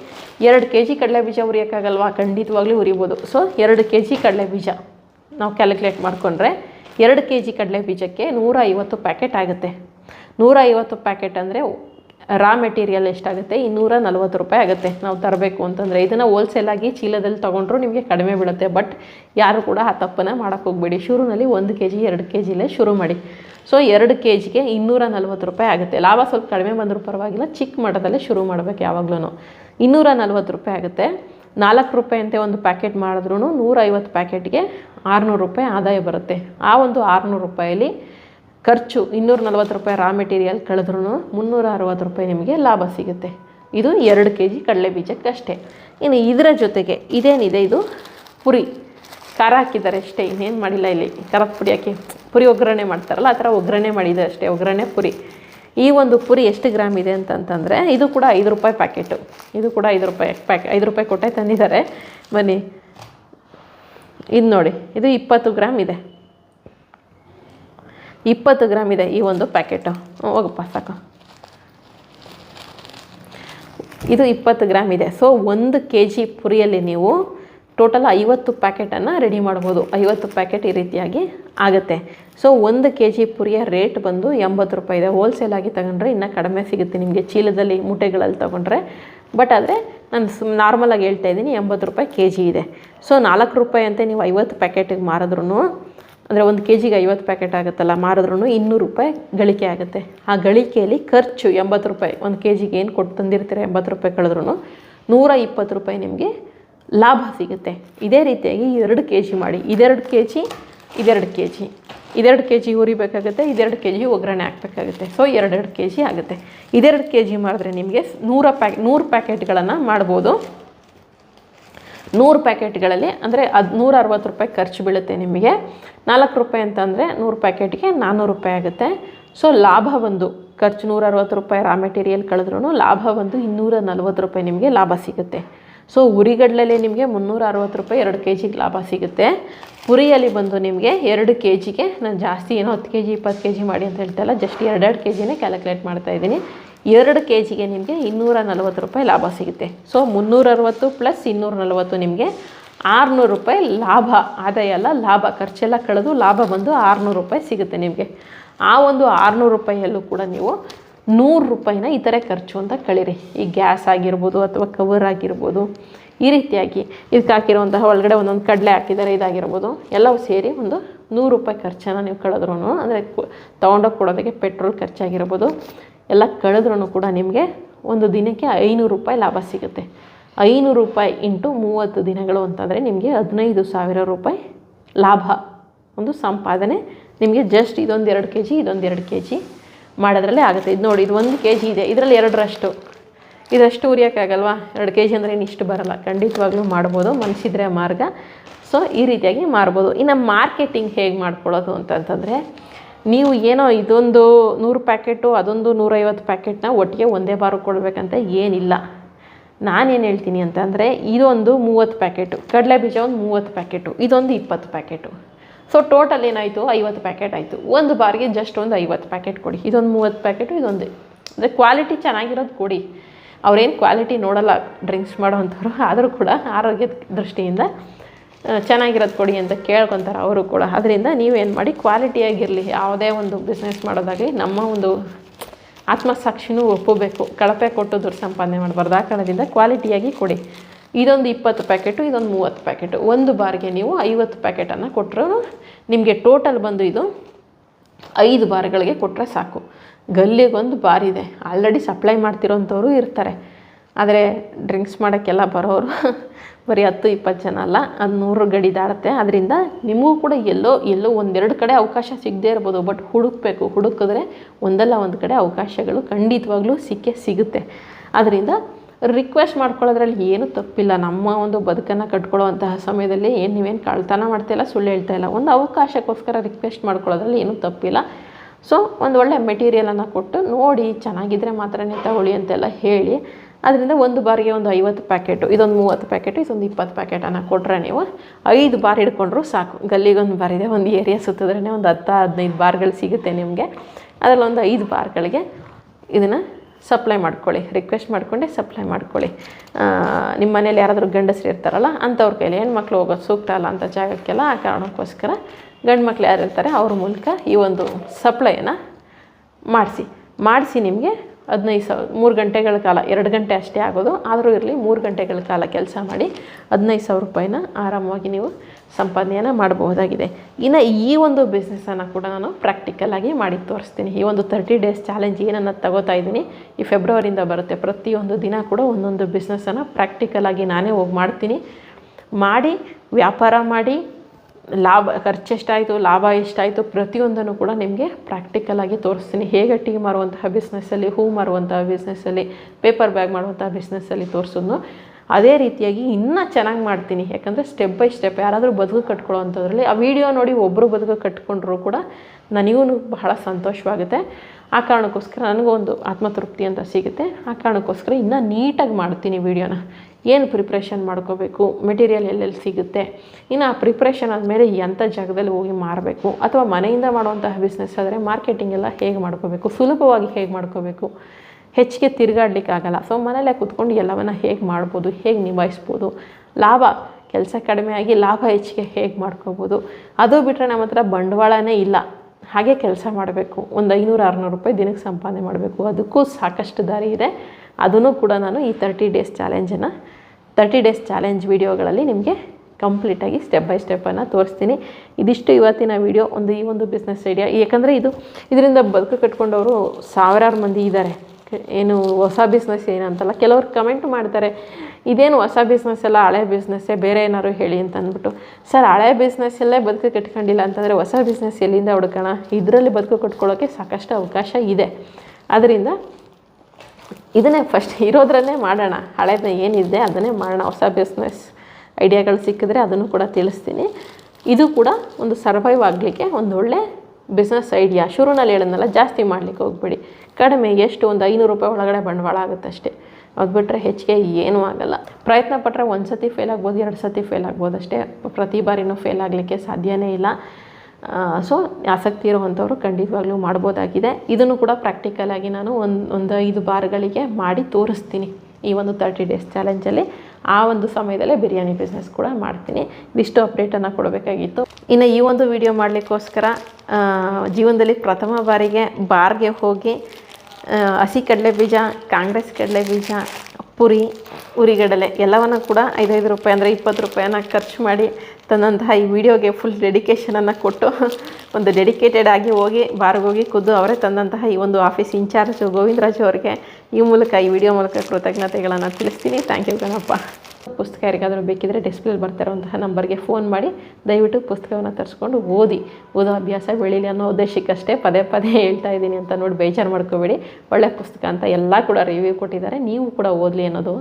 ಎರಡು ಕೆ ಜಿ ಕಡಲೆ ಬೀಜ ಉರಿಯೋಕ್ಕಾಗಲ್ವಾ? ಖಂಡಿತವಾಗ್ಲೂ ಉರಿಬೋದು. ಸೊ ಎರಡು ಕೆ ಜಿ ಕಡಲೆ ಬೀಜ ನಾವು ಕ್ಯಾಲ್ಕುಲೇಟ್ ಮಾಡಿಕೊಂಡ್ರೆ ಎರಡು ಕೆ ಜಿ ಕಡಲೆ ಬೀಜಕ್ಕೆ ನೂರ ಐವತ್ತು ಪ್ಯಾಕೆಟ್ ಆಗುತ್ತೆ. ನೂರ ಐವತ್ತು ಪ್ಯಾಕೆಟ್ ಅಂದರೆ ರಾ ಮೆಟೀರಿಯಲ್ ಎಷ್ಟಾಗುತ್ತೆ? ಇನ್ನೂರ ನಲ್ವತ್ತು ರೂಪಾಯಿ ಆಗುತ್ತೆ ನಾವು ತರಬೇಕು ಅಂತಂದರೆ. ಇದನ್ನು ಹೋಲ್ಸೇಲಾಗಿ ಚೀಲದಲ್ಲಿ ತೊಗೊಂಡ್ರು ನಿಮಗೆ ಕಡಿಮೆ ಬೀಳುತ್ತೆ. ಬಟ್ ಯಾರು ಕೂಡ ಆ ತಪ್ಪನ್ನು ಮಾಡೋಕ್ಕೆ ಹೋಗಬೇಡಿ. ಶುರುನಲ್ಲಿ ಒಂದು ಕೆ ಜಿ ಎರಡು ಕೆ ಜಿಲೇ ಶುರು ಮಾಡಿ. ಸೊ ಎರಡು ಕೆ ಜಿಗೆ ಇನ್ನೂರ ನಲ್ವತ್ತು ರೂಪಾಯಿ ಆಗುತ್ತೆ. ಲಾಭ ಸ್ವಲ್ಪ ಕಡಿಮೆ ಬಂದರೂ ಪರವಾಗಿಲ್ಲ. ಚಿಕ್ಕ ಮಟ್ಟದಲ್ಲೇ ಶುರು ಮಾಡಬೇಕು ಯಾವಾಗಲೂ ಇನ್ನೂರ ನಲ್ವತ್ತು ರೂಪಾಯಿ ಆಗುತ್ತೆ. ನಾಲ್ಕು ರೂಪಾಯಿ ಅಂತೆ ಒಂದು ಪ್ಯಾಕೆಟ್ ಮಾಡಿದ್ರೂ ನೂರೈವತ್ತು ಪ್ಯಾಕೆಟ್ಗೆ ಆರುನೂರು ರೂಪಾಯಿ ಆದಾಯ ಬರುತ್ತೆ. ಆ ಒಂದು ಆರುನೂರು ರೂಪಾಯಲ್ಲಿ ಖರ್ಚು ಇನ್ನೂರ ನಲ್ವತ್ತು ರೂಪಾಯಿ ರಾ ಮೆಟೀರಿಯಲ್ ಕಳೆದ್ರೂ ಮುನ್ನೂರ ಅರವತ್ತು ರೂಪಾಯಿ ನಿಮಗೆ ಲಾಭ ಸಿಗುತ್ತೆ. ಇದು ಎರಡು ಕೆ ಜಿ ಕಡಲೆ ಬೀಜಕ್ಕಷ್ಟೇ ಇನ್ನು ಇದರ ಜೊತೆಗೆ ಇದೇನಿದೆ ಇದು? ಪುರಿ. ಖಾರ ಹಾಕಿದ್ದಾರೆ ಅಷ್ಟೇ, ಇನ್ನೇನು ಮಾಡಿಲ್ಲ ಇಲ್ಲಿ. ಖಾರದ ಪುಡಿ ಹಾಕಿ, ಪುರಿ ಒಗ್ಗರಣೆ ಮಾಡ್ತಾರಲ್ಲ, ಆ ಥರ ಒಗ್ಗರಣೆ ಮಾಡಿದೆ ಅಷ್ಟೇ, ಒಗ್ಗರಣೆ ಪುರಿ. ಈ ಒಂದು ಪುರಿ ಎಷ್ಟು ಗ್ರಾಮ್ ಇದೆ ಅಂತಂತಂದರೆ, ಇದು ಕೂಡ ಐದು ರೂಪಾಯಿ ಪ್ಯಾಕೆಟು ಇದು ಕೂಡ ಐದು ರೂಪಾಯಿ ಪ್ಯಾಕ್ ಐದು ರೂಪಾಯಿ ಕೊಟ್ಟೆ ತಂದಿದ್ದಾರೆ. ಬನ್ನಿ. ಇದು ನೋಡಿ, ಇದು ಇಪ್ಪತ್ತು ಗ್ರಾಮ್ ಇದೆ. ಇಪ್ಪತ್ತು ಗ್ರಾಮ್ ಇದೆ ಈ ಒಂದು ಪ್ಯಾಕೆಟು ಹೋಗಪ್ಪ, ಸಾಕು. ಇದು ಇಪ್ಪತ್ತು ಗ್ರಾಮ್ ಇದೆ. ಸೊ ಒಂದು ಕೆ ಜಿ ಪುರಿಯಲ್ಲಿ ನೀವು ಟೋಟಲ್ ಐವತ್ತು ಪ್ಯಾಕೆಟನ್ನು ರೆಡಿ ಮಾಡ್ಬೋದು ಐವತ್ತು ಪ್ಯಾಕೆಟ್ ಈ ರೀತಿಯಾಗಿ ಆಗುತ್ತೆ. ಸೊ ಒಂದು ಕೆ ಜಿ ಪುರಿಯ ರೇಟ್ ಬಂದು ಎಂಬತ್ತು ರೂಪಾಯಿ ಇದೆ. ಹೋಲ್ಸೇಲಾಗಿ ತಗೊಂಡ್ರೆ ಇನ್ನೂ ಕಡಿಮೆ ಸಿಗುತ್ತೆ ನಿಮಗೆ ಚೀಲದಲ್ಲಿ ಮೂಟೆಗಳಲ್ಲಿ ತೊಗೊಂಡ್ರೆ. ಬಟ್ ಆದರೆ ನಾನು ಸುಮ್ ನಾರ್ಮಲಾಗಿ ಹೇಳ್ತಾ ಇದ್ದೀನಿ ಎಂಬತ್ತು ರೂಪಾಯಿ ಕೆ ಜಿ ಇದೆ. ಸೊ ನಾಲ್ಕು ರೂಪಾಯಿ ಅಂತ ನೀವು ಐವತ್ತು ಪ್ಯಾಕೆಟಿಗೆ ಮಾರಿದ್ರೂ ಅಂದರೆ ಒಂದು ಕೆ ಜಿಗೆ ಐವತ್ತು ಪ್ಯಾಕೆಟ್ ಆಗುತ್ತಲ್ಲ ಮಾರಿದ್ರೂ ಇನ್ನೂರು ರೂಪಾಯಿ ಗಳಿಕೆ ಆಗುತ್ತೆ. ಆ ಗಳಿಕೆಯಲ್ಲಿ ಖರ್ಚು ಎಂಬತ್ತು ರೂಪಾಯಿ, ಒಂದು ಕೆ ಜಿಗೆ ಏನು ಕೊಟ್ಟು ತಂದಿರ್ತೀರ ಎಂಬತ್ತು ರೂಪಾಯಿ ಕಳೆದ್ರೂ ನೂರ ಇಪ್ಪತ್ತು ರೂಪಾಯಿ ನಿಮಗೆ ಲಾಭ ಸಿಗುತ್ತೆ. ಇದೇ ರೀತಿಯಾಗಿ ಎರಡು ಕೆ ಜಿ ಮಾಡಿ, ಇದೆರಡು ಕೆ ಜಿ ಇದೆರಡು ಕೆ ಜಿ ಇದೆರಡು ಕೆ ಜಿ ಹುರಿಬೇಕಾಗುತ್ತೆ ಇದೆರಡು ಕೆ ಜಿ ಒಗ್ಗರಣೆ ಹಾಕ್ಬೇಕಾಗುತ್ತೆ. ಸೊ ಎರಡೆರಡು ಕೆ ಜಿ ಆಗುತ್ತೆ. ಇದೆರಡು ಕೆ ಜಿ ಮಾಡಿದ್ರೆ ನಿಮಗೆ ನೂರ ಪ್ಯಾಕ್, ನೂರು ಪ್ಯಾಕೆಟ್ಗಳನ್ನು ಮಾಡ್ಬೋದು. ನೂರು ಪ್ಯಾಕೆಟ್ಗಳಲ್ಲಿ, ಅಂದರೆ ಅದು ನೂರ ಅರವತ್ತು ರೂಪಾಯಿ ಖರ್ಚು ಬೀಳುತ್ತೆ ನಿಮಗೆ. ನಾಲ್ಕು ರೂಪಾಯಿ ಅಂತಂದರೆ ನೂರು ಪ್ಯಾಕೆಟ್ಗೆ ನಾನ್ನೂರು ರೂಪಾಯಿ ಆಗುತ್ತೆ. ಸೊ ಲಾಭ ಒಂದು. ಖರ್ಚು ನೂರ ಅರವತ್ತು ರೂಪಾಯಿ ರಾ ಮೆಟೀರಿಯಲ್ ಕಳೆದ್ರೂ ಲಾಭ ಒಂದು, ಇನ್ನೂರ ನಲ್ವತ್ತು ರೂಪಾಯಿ ನಿಮಗೆ ಲಾಭ ಸಿಗುತ್ತೆ. ಸೊ ಉರಿಗಡ್ಲಲ್ಲಿ ನಿಮಗೆ ಮುನ್ನೂರ ಅರವತ್ತು ರೂಪಾಯಿ ಎರಡು ಕೆ ಜಿಗೆ ಲಾಭ ಸಿಗುತ್ತೆ. ಪುರಿಯಲ್ಲಿ ಬಂದು ನಿಮಗೆ ಎರಡು ಕೆ ಜಿಗೆ ನಾನು ಜಾಸ್ತಿ ಏನೋ ಹತ್ತು ಕೆ ಜಿ ಇಪ್ಪತ್ತು ಕೆ ಜಿ ಮಾಡಿ ಅಂತ ಹೇಳ್ತಾಯಿಲ್ಲ ಜಸ್ಟ್ ಎರಡೆರಡು ಕೆ ಜಿನೇ ಕ್ಯಾಲ್ಕುಲೇಟ್ ಮಾಡ್ತಾಯಿದ್ದೀನಿ ಎರಡು ಕೆ ಜಿಗೆ ನಿಮಗೆ ಇನ್ನೂರ ನಲವತ್ತು ರೂಪಾಯಿ ಲಾಭ ಸಿಗುತ್ತೆ. ಸೊ ಮುನ್ನೂರ ಅರವತ್ತು ಪ್ಲಸ್ ಇನ್ನೂರ ನಲವತ್ತು ನಿಮಗೆ ಆರುನೂರು ರೂಪಾಯಿ ಲಾಭ, ಆದಾಯ ಅಲ್ಲ, ಲಾಭ, ಖರ್ಚೆಲ್ಲ ಕಳೆದು ಲಾಭ ಬಂದು ಆರುನೂರು ರೂಪಾಯಿ ಸಿಗುತ್ತೆ ನಿಮಗೆ. ಆ ಒಂದು ಆರುನೂರು ರೂಪಾಯಿಯಲ್ಲೂ ಕೂಡ ನೀವು ನೂರು ರೂಪಾಯಿನ ಥರ ಖರ್ಚು ಅಂತ ಕಳೀರಿ. ಈ ಗ್ಯಾಸ್ ಆಗಿರ್ಬೋದು ಅಥವಾ ಕವರ್ ಆಗಿರ್ಬೋದು, ಈ ರೀತಿಯಾಗಿ ಇದಕ್ಕೆ ಹಾಕಿರುವಂತಹ ಒಳಗಡೆ ಒಂದೊಂದು ಕಡಲೆ ಹಾಕಿದ್ದಾರೆ, ಇದಾಗಿರ್ಬೋದು, ಎಲ್ಲವೂ ಸೇರಿ ಒಂದು ನೂರು ರೂಪಾಯಿ ಖರ್ಚನ್ನು ನೀವು ಕಳೆದ್ರೂ ಅಂದರೆ ತೊಗೊಂಡೋಗಿ ಕೊಡೋದಕ್ಕೆ ಪೆಟ್ರೋಲ್ ಖರ್ಚಾಗಿರ್ಬೋದು ಎಲ್ಲ ಕಳೆದ್ರೂ ಕೂಡ ನಿಮಗೆ ಒಂದು ದಿನಕ್ಕೆ ಐನೂರು ರೂಪಾಯಿ ಲಾಭ ಸಿಗುತ್ತೆ. ಐನೂರು ರೂಪಾಯಿ ಇಂಟು ಮೂವತ್ತು ದಿನಗಳು ಅಂತಂದರೆ ನಿಮಗೆ ಹದಿನೈದು ಸಾವಿರ ರೂಪಾಯಿ ಲಾಭ. ಒಂದು ಸಂಪಾದನೆ. ನಿಮಗೆ ಜಸ್ಟ್ ಇದೊಂದು ಎರಡು ಕೆ ಜಿ ಇದೊಂದು ಎರಡು ಕೆ ಜಿ ಮಾಡೋದ್ರಲ್ಲೇ ಆಗುತ್ತೆ. ಇದು ನೋಡಿ ಇದು ಒಂದು ಕೆ ಜಿ ಇದೆ. ಇದರಲ್ಲಿ ಎರಡರಷ್ಟು. ಇದಷ್ಟು ಉರಿಯೋಕ್ಕಾಗಲ್ವಾ ಎರಡು ಕೆ ಜಿ ಅಂದರೆ ಇಷ್ಟು ಬರಲ್ಲ. ಖಂಡಿತವಾಗ್ಲೂ ಮಾಡ್ಬೋದು. ಮನಸ್ಸಿದ್ರೆ ಮಾರ್ಗ. ಸೊ ಈ ರೀತಿಯಾಗಿ ಮಾರ್ಬೋದು. ಇನ್ನು ಮಾರ್ಕೆಟಿಂಗ್ ಹೇಗೆ ಮಾಡ್ಕೊಳ್ಳೋದು ಅಂತಂತಂದರೆ ನೀವು ಏನೋ ಇದೊಂದು ನೂರು ಪ್ಯಾಕೆಟು, ಅದೊಂದು ನೂರೈವತ್ತು ಪ್ಯಾಕೆಟ್ನ ಒಟ್ಟಿಗೆ ಒಂದೇ ಬಾರು ಕೊಡಬೇಕಂತ ಏನಿಲ್ಲ. ನಾನೇನು ಹೇಳ್ತೀನಿ ಅಂತಂದರೆ ಇದೊಂದು ಮೂವತ್ತು ಪ್ಯಾಕೆಟು, ಕಡಲೆ ಬೀಜ ಒಂದು ಮೂವತ್ತು ಪ್ಯಾಕೆಟು, ಇದೊಂದು ಇಪ್ಪತ್ತು ಪ್ಯಾಕೆಟು. ಸೊ ಟೋಟಲ್ ಏನಾಯಿತು? ಐವತ್ತು ಪ್ಯಾಕೆಟ್ ಆಯಿತು. ಒಂದು ಬಾರಿಗೆ ಜಸ್ಟ್ ಒಂದು ಐವತ್ತು ಪ್ಯಾಕೆಟ್ ಕೊಡಿ. ಇದೊಂದು ಮೂವತ್ತು ಪ್ಯಾಕೆಟು, ಇದೊಂದು ಅಂದರೆ ಕ್ವಾಲಿಟಿ ಚೆನ್ನಾಗಿರೋದು ಕೊಡಿ. ಅವ್ರೇನು ಕ್ವಾಲಿಟಿ ನೋಡಲ್ಲ ಡ್ರಿಂಕ್ಸ್ ಮಾಡೋವಂಥವ್ರು ಆದರೂ ಕೂಡ ಆರೋಗ್ಯದ ದೃಷ್ಟಿಯಿಂದ ಚೆನ್ನಾಗಿರೋದು ಕೊಡಿ ಅಂತ ಕೇಳ್ಕೊತಾರೆ ಅವರು ಕೂಡ. ಅದರಿಂದ ನೀವೇನು ಮಾಡಿ ಕ್ವಾಲಿಟಿಯಾಗಿರಲಿ ಯಾವುದೇ ಒಂದು ಬಿಸ್ನೆಸ್ ಮಾಡೋದಾಗಲಿ ನಮ್ಮ ಒಂದು ಆತ್ಮಸಾಕ್ಷಿನೂ ಒಪ್ಪಬೇಕು. ಕಳಪೆ ಕೊಟ್ಟು ದುಡ್ಡು ಸಂಪಾದನೆ ಮಾಡಬಾರ್ದು. ಆ ಕಾರಣದಿಂದ ಕ್ವಾಲಿಟಿಯಾಗಿ ಕೊಡಿ. ಇದೊಂದು ಇಪ್ಪತ್ತು ಪ್ಯಾಕೆಟು ಇದೊಂದು ಮೂವತ್ತು ಪ್ಯಾಕೆಟು ಒಂದು ಬಾರಿಗೆ ನೀವು ಐವತ್ತು ಪ್ಯಾಕೆಟನ್ನು ಕೊಟ್ಟರು ನಿಮಗೆ ಟೋಟಲ್ ಬಂದು ಇದು ಐದು ಬಾರ್ಗಳಿಗೆ ಕೊಟ್ಟರೆ ಸಾಕು. ಗಲ್ಲಿಗೊಂದು ಬಾರ್ ಇದೆ. ಆಲ್ರೆಡಿ ಸಪ್ಲೈ ಮಾಡ್ತಿರೋಂಥವ್ರು ಇರ್ತಾರೆ. ಆದರೆ ಡ್ರಿಂಕ್ಸ್ ಮಾಡೋಕ್ಕೆಲ್ಲ ಬರೋರು ಬರೀ ಹತ್ತು, ಇಪ್ಪತ್ತು ಜನ ಅಲ್ಲ, ಅದು ನೂರು ಗಡಿ ಅದರಿಂದ ನಿಮಗೂ ಕೂಡ ಎಲ್ಲೋ ಎಲ್ಲೋ ಒಂದೆರಡು ಕಡೆ ಅವಕಾಶ ಸಿಗದೇ ಇರ್ಬೋದು. ಬಟ್ ಹುಡುಕಬೇಕು, ಹುಡುಕಿದ್ರೆ ಒಂದಲ್ಲ ಒಂದು ಕಡೆ ಅವಕಾಶಗಳು ಖಂಡಿತವಾಗ್ಲೂ ಸಿಕ್ಕೇ ಸಿಗುತ್ತೆ. ಅದರಿಂದ ರಿಕ್ವೆಸ್ಟ್ ಮಾಡ್ಕೊಳ್ಳೋದ್ರಲ್ಲಿ ಏನೂ ತಪ್ಪಿಲ್ಲ. ನಮ್ಮ ಒಂದು ಬದುಕನ್ನು ಕಟ್ಕೊಳ್ಳುವಂತಹ ಸಮಯದಲ್ಲಿ ಏನು ನೀವೇನು ಕಳ್ತನ ಮಾಡ್ತಾಯಿಲ್ಲ ಸುಳ್ಳು ಹೇಳ್ತಾ ಇಲ್ಲ. ಒಂದು ಅವಕಾಶಕ್ಕೋಸ್ಕರ ರಿಕ್ವೆಸ್ಟ್ ಮಾಡ್ಕೊಳ್ಳೋದ್ರಲ್ಲಿ ಏನೂ ತಪ್ಪಿಲ್ಲ. ಸೊ ಒಂದು ಒಳ್ಳೆ ಮೆಟೀರಿಯಲನ್ನು ಕೊಟ್ಟು ನೋಡಿ ಚೆನ್ನಾಗಿದ್ದರೆ ಮಾತ್ರನೇ ತಗೊಳ್ಳಿ ಅಂತೆಲ್ಲ ಹೇಳಿ. ಅದರಿಂದ ಒಂದು ಬಾರಿಗೆ ಒಂದು ಐವತ್ತು ಪ್ಯಾಕೆಟು, ಇದೊಂದು ಮೂವತ್ತು ಪ್ಯಾಕೆಟು, ಇದೊಂದು ಇಪ್ಪತ್ತು ಪ್ಯಾಕೆಟನ್ನು ಕೊಟ್ಟರೆ ನೀವು ಐದು ಬಾರ್ ಹಿಡ್ಕೊಂಡ್ರು ಸಾಕು. ಗಲ್ಲಿಗೊಂದು ಬಾರ್ ಇದೆ, ಒಂದು ಏರಿಯಾ ಸುತ್ತಿದ್ರೇ ಒಂದು ಹತ್ತು, ಹದಿನೈದು ಬಾರ್ಗಳು ಸಿಗುತ್ತೆ ನಿಮಗೆ. ಅದರಲ್ಲಿ ಒಂದು ಐದು ಬಾರ್ಗಳಿಗೆ ಇದನ್ನು ಸಪ್ಲೈ ಮಾಡ್ಕೊಳ್ಳಿ. ರಿಕ್ವೆಸ್ಟ್ ಮಾಡಿಕೊಂಡೆ ಸಪ್ಲೈ ಮಾಡ್ಕೊಳ್ಳಿ. ನಿಮ್ಮ ಮನೇಲಿ ಯಾರಾದರೂ ಗಂಡಸ್ರು ಇರ್ತಾರಲ್ಲ, ಅಂಥವ್ರ ಕೈಲಿ ಹೆಣ್ಮಕ್ಳು ಹೋಗೋದು ಸೂಕ್ತ ಅಲ್ಲ ಅಂತ ಜಾಗಕ್ಕೆಲ್ಲ ಆ ಕಾರಣಕ್ಕೋಸ್ಕರ ಗಂಡು ಮಕ್ಳು ಯಾರು ಇರ್ತಾರೆ ಅವ್ರ ಮೂಲಕ ಈ ಒಂದು ಸಪ್ಲೈಯನ್ನು ಮಾಡಿಸಿ. ಮಾಡಿಸಿ ನಿಮಗೆ ಹದಿನೈದು ಸಾವಿರ ಮೂರು ಗಂಟೆಗಳ ಕಾಲ, ಎರಡು ಗಂಟೆ ಅಷ್ಟೇ ಆಗೋದು. ಆದರೂ ಇರಲಿ, ಮೂರು ಗಂಟೆಗಳ ಕಾಲ ಕೆಲಸ ಮಾಡಿ ಹದಿನೈದು ಸಾವಿರ ರೂಪಾಯಿನ ಆರಾಮವಾಗಿ ನೀವು ಸಂಪಾದನೆಯನ್ನು ಮಾಡಬಹುದಾಗಿದೆ. ಇನ್ನು ಈ ಒಂದು ಬಿಸ್ನೆಸ್ಸನ್ನು ಕೂಡ ನಾನು ಪ್ರಾಕ್ಟಿಕಲಾಗಿ ಮಾಡಿ ತೋರಿಸ್ತೀನಿ. ಈ ಒಂದು ತರ್ಟಿ ಡೇಸ್ ಚಾಲೆಂಜ್ ಏನನ್ನು ತಗೋತಾ ಇದ್ದೀನಿ, ಈ ಫೆಬ್ರವರಿಯಿಂದ ಬರುತ್ತೆ. ಪ್ರತಿಯೊಂದು ದಿನ ಕೂಡ ಒಂದೊಂದು ಬಿಸ್ನೆಸ್ಸನ್ನು ಪ್ರಾಕ್ಟಿಕಲಾಗಿ ನಾನೇ ಹೋಗಿ ಮಾಡ್ತೀನಿ. ಮಾಡಿ, ವ್ಯಾಪಾರ ಮಾಡಿ ಲಾಭ, ಖರ್ಚು ಎಷ್ಟಾಯಿತು, ಲಾಭ ಎಷ್ಟಾಯಿತು ಪ್ರತಿಯೊಂದನ್ನು ಕೂಡ ನಿಮಗೆ ಪ್ರಾಕ್ಟಿಕಲಾಗಿ ತೋರಿಸ್ತೀನಿ. ಹೇಗೆ ಟೀ ಮಾರುವಂತಹ ಬಿಸ್ನೆಸ್ಸಲ್ಲಿ ಹೂ ಮಾರುವಂತಹ ಬಿಸ್ನೆಸ್ಸಲ್ಲಿ ಪೇಪರ್ ಬ್ಯಾಗ್ ಮಾಡುವಂತಹ ಬಿಸ್ನೆಸ್ಸಲ್ಲಿ ತೋರಿಸೋದು ಅದೇ ರೀತಿಯಾಗಿ ಇನ್ನೂ ಚೆನ್ನಾಗಿ ಮಾಡ್ತೀನಿ. ಯಾಕಂದರೆ ಸ್ಟೆಪ್ ಬೈ ಸ್ಟೆಪ್ ಯಾರಾದರೂ ಬದುಕು ಕಟ್ಕೊಳ್ಳೋ ಅಂಥದ್ರಲ್ಲಿ ಆ ವಿಡಿಯೋ ನೋಡಿ ಒಬ್ಬರು ಬದುಕು ಕಟ್ಕೊಂಡ್ರೂ ಕೂಡ ನನಗೂ ಬಹಳ ಸಂತೋಷವಾಗುತ್ತೆ. ಆ ಕಾರಣಕ್ಕೋಸ್ಕರ ನನಗೂ ಒಂದು ಆತ್ಮತೃಪ್ತಿ ಅಂತ ಸಿಗುತ್ತೆ. ಆ ಕಾರಣಕ್ಕೋಸ್ಕರ ಇನ್ನೂ ನೀಟಾಗಿ ಮಾಡ್ತೀನಿ ವಿಡಿಯೋನ ಏನು ಪ್ರಿಪ್ರೇಷನ್ ಮಾಡ್ಕೋಬೇಕು? ಮೆಟೀರಿಯಲ್ ಎಲ್ಲೆಲ್ಲಿ ಸಿಗುತ್ತೆ? ಇನ್ನು ಆ ಪ್ರಿಪ್ರೇಷನ್ ಆದಮೇಲೆ ಎಂಥ ಜಾಗದಲ್ಲಿ ಹೋಗಿ ಮಾರಬೇಕು? ಅಥವಾ ಮನೆಯಿಂದ ಮಾಡುವಂತಹ ಬಿಸ್ನೆಸ್ ಆದರೆ ಮಾರ್ಕೆಟಿಂಗ್ ಎಲ್ಲ ಹೇಗೆ ಮಾಡ್ಕೋಬೇಕು? ಸುಲಭವಾಗಿ ಹೇಗೆ ಮಾಡ್ಕೋಬೇಕು? ಹೆಚ್ಚಿಗೆ ತಿರುಗಾಡ್ಲಿಕ್ಕಾಗಲ್ಲ ಸೊ ಮನೇಲೆ ಕುತ್ಕೊಂಡು ಎಲ್ಲವನ್ನ ಹೇಗೆ ಮಾಡ್ಬೋದು? ಹೇಗೆ ನಿಭಾಯಿಸ್ಬೋದು? ಲಾಭ ಕೆಲಸ ಕಡಿಮೆ ಆಗಿ ಲಾಭ ಹೆಚ್ಚಿಗೆ ಹೇಗೆ ಮಾಡ್ಕೋಬೋದು? ಅದು ಬಿಟ್ಟರೆ ನಮ್ಮ ಹತ್ರ ಬಂಡವಾಳನೇ ಇಲ್ಲ. ಹಾಗೆ ಕೆಲಸ ಮಾಡಬೇಕು. ಒಂದು ಐನೂರು, ಆರುನೂರು ರೂಪಾಯಿ ದಿನಕ್ಕೆ ಸಂಪಾದನೆ ಮಾಡಬೇಕು. ಅದಕ್ಕೂ ಸಾಕಷ್ಟು ದಾರಿ ಇದೆ. ಅದನ್ನು ಕೂಡ ನಾನು ಈ ತರ್ಟಿ ಡೇಸ್ ಚಾಲೆಂಜನ್ನು ತರ್ಟಿ ಡೇಸ್ ಚಾಲೆಂಜ್ ವೀಡಿಯೋಗಳಲ್ಲಿ ನಿಮಗೆ ಕಂಪ್ಲೀಟಾಗಿ ಸ್ಟೆಪ್ ಬೈ ಸ್ಟೆಪ್ಪನ್ನು ತೋರಿಸ್ತೀನಿ. ಇದಿಷ್ಟು ಇವತ್ತಿನ ವಿಡಿಯೋ ಒಂದು ಈ ಒಂದು ಬಿಸ್ನೆಸ್ ಐಡಿಯಾ ಏಕೆಂದರೆ ಇದು, ಇದರಿಂದ ಬದುಕು ಕಟ್ಕೊಂಡವರು ಸಾವಿರಾರು ಮಂದಿ ಇದ್ದಾರೆ ಏನು ಹೊಸ ಬಿಸ್ನೆಸ್ ಏನಂತಲ್ಲ, ಕೆಲವರು ಕಮೆಂಟ್ ಮಾಡ್ತಾರೆ, ಇದೇನು ಹೊಸ ಬಿಸ್ನೆಸ್ ಎಲ್ಲ ಹಳೆ ಬಿಸ್ನೆಸ್ಸೇ ಬೇರೆ ಏನಾದ್ರು ಹೇಳಿ ಅಂತ ಅಂದ್ಬಿಟ್ಟು. ಸರ್, ಹಳೆ ಬಿಸ್ನೆಸ್ಸಲ್ಲೇ ಬದುಕು ಕಟ್ಕೊಂಡಿಲ್ಲ ಅಂತಂದರೆ ಹೊಸ ಬಿಸ್ನೆಸ್ ಎಲ್ಲಿಂದ ಹುಡ್ಕೋಣ? ಇದರಲ್ಲಿ ಬದುಕು ಕಟ್ಕೊಳ್ಳೋಕ್ಕೆ ಸಾಕಷ್ಟು ಅವಕಾಶ ಇದೆ. ಅದರಿಂದ ಇದನ್ನೇ ಫಸ್ಟ್ ಇರೋದ್ರಲ್ಲೇ ಮಾಡೋಣ. ಹಳೇದನ್ನ ಏನಿದೆ ಅದನ್ನೇ ಮಾಡೋಣ. ಹೊಸ ಬಿಸ್ನೆಸ್ ಐಡಿಯಾಗಳು ಸಿಕ್ಕಿದ್ರೆ ಅದನ್ನು ಕೂಡ ತಿಳಿಸ್ತೀನಿ. ಇದು ಕೂಡ ಒಂದು ಸರ್ವೈವ್ ಆಗಲಿಕ್ಕೆ ಒಂದು ಒಳ್ಳೆ ಬಿಸ್ನೆಸ್ ಐಡಿಯಾ ಶುರುನಲ್ಲಿ ಹೇಳಿದ್ನಲ್ಲ, ಜಾಸ್ತಿ ಮಾಡಲಿಕ್ಕೆ ಹೋಗ್ಬೇಡಿ. ಕಡಿಮೆ ಎಷ್ಟು? ಒಂದು ಐನೂರು ರೂಪಾಯಿ ಒಳಗಡೆ ಬಂಡವಾಳ ಆಗುತ್ತೆ ಅಷ್ಟೇ. ಅದು ಬಿಟ್ಟರೆ ಹೆಚ್ಚಿಗೆ ಏನೂ ಆಗಲ್ಲ. ಪ್ರಯತ್ನ ಪಟ್ಟರೆ ಒಂದು ಸತಿ ಫೇಲ್ ಆಗ್ಬೋದು ಎರಡು ಸತಿ ಫೇಲ್ ಆಗ್ಬೋದು ಅಷ್ಟೇ. ಪ್ರತಿ ಬಾರಿನೂ ಫೇಲ್ ಆಗಲಿಕ್ಕೆ ಸಾಧ್ಯವೇ ಇಲ್ಲ. ಸೊ ಆಸಕ್ತಿ ಇರುವಂಥವ್ರು ಖಂಡಿತವಾಗ್ಲೂ ಮಾಡ್ಬೋದಾಗಿದೆ. ಇದನ್ನು ಕೂಡ ಪ್ರಾಕ್ಟಿಕಲಾಗಿ ನಾನು ಒಂದು ಒಂದು ಐದು ಬಾರ್ಗಳಿಗೆ ಮಾಡಿ ತೋರಿಸ್ತೀನಿ. ಈ ಒಂದು ತರ್ಟಿ ಡೇಸ್ ಚಾಲೆಂಜಲ್ಲಿ ಆ ಒಂದು ಸಮಯದಲ್ಲೇ ಬಿರಿಯಾನಿ ಬಿಸ್ನೆಸ್ ಕೂಡ ಮಾಡ್ತೀನಿ. ಇದಿಷ್ಟು ಅಪ್ಡೇಟನ್ನು ಕೊಡಬೇಕಾಗಿತ್ತು. ಇನ್ನು ಈ ಒಂದು ವಿಡಿಯೋ ಮಾಡಲಿಕ್ಕೋಸ್ಕರ ಜೀವನದಲ್ಲಿ ಪ್ರಥಮ ಬಾರಿಗೆ ಬಾರ್ಗೆ ಹೋಗಿ ಹಸಿ ಕಡಲೆ ಬೀಜ, ಕಾಂಗ್ರೆಸ್ ಕಡಲೆ ಬೀಜ ಪುರಿ, ಉರಿಗಡಲೆ ಎಲ್ಲವನ್ನು ಕೂಡ ಐದೈದು ರೂಪಾಯಿ ಅಂದರೆ ಇಪ್ಪತ್ತು ರೂಪಾಯಿನ ಖರ್ಚು ಮಾಡಿ ತಂದಂತಹ ಈ ವಿಡಿಯೋಗೆ ಫುಲ್ ಡೆಡಿಕೇಶನನ್ನು ಕೊಟ್ಟು ಒಂದು ಡೆಡಿಕೇಟೆಡ್ ಆಗಿ ಹೋಗಿ ಬಾರ್ಗೋಗಿ ಖುದ್ದು ಅವರೇ ತಂದಂತಹ ಈ ಒಂದು ಆಫೀಸ್ ಇನ್ಚಾರ್ಜು ಗೋವಿಂದರಾಜು ಅವರಿಗೆ ಈ ಮೂಲಕ, ಈ ವಿಡಿಯೋ ಮೂಲಕ ಕೃತಜ್ಞತೆಗಳನ್ನು ತಿಳಿಸ್ತೀನಿ. Thank you Ganappa. ಪುಸ್ತಕ ಯಾರಿಗಾದರೂ ಬೇಕಿದ್ದರೆ ಡಿಸ್ಪ್ಲೇಲಿ ಬರ್ತಾ ಇರುವಂತಹ ನಂಬರ್ಗೆ ಫೋನ್ ಮಾಡಿ ದಯವಿಟ್ಟು ಪುಸ್ತಕವನ್ನು ತರಿಸ್ಕೊಂಡು ಓದಿ. ಓದೋ ಅಭ್ಯಾಸ ಬೆಳೀಲಿ ಅನ್ನೋ ಉದ್ದೇಶಕ್ಕಷ್ಟೇ ಪದೇ ಪದೇ ಹೇಳ್ತಾ ಇದ್ದೀನಿ ಅಂತ ನೋಡಿ ಬೇಜಾರು ಮಾಡ್ಕೋಬೇಡಿ. ಒಳ್ಳೆ ಪುಸ್ತಕ ಅಂತ ಎಲ್ಲ ಕೂಡ ರಿವ್ಯೂ ಕೊಟ್ಟಿದ್ದಾರೆ. ನೀವು ಕೂಡ ಓದಲಿ ಅನ್ನೋದು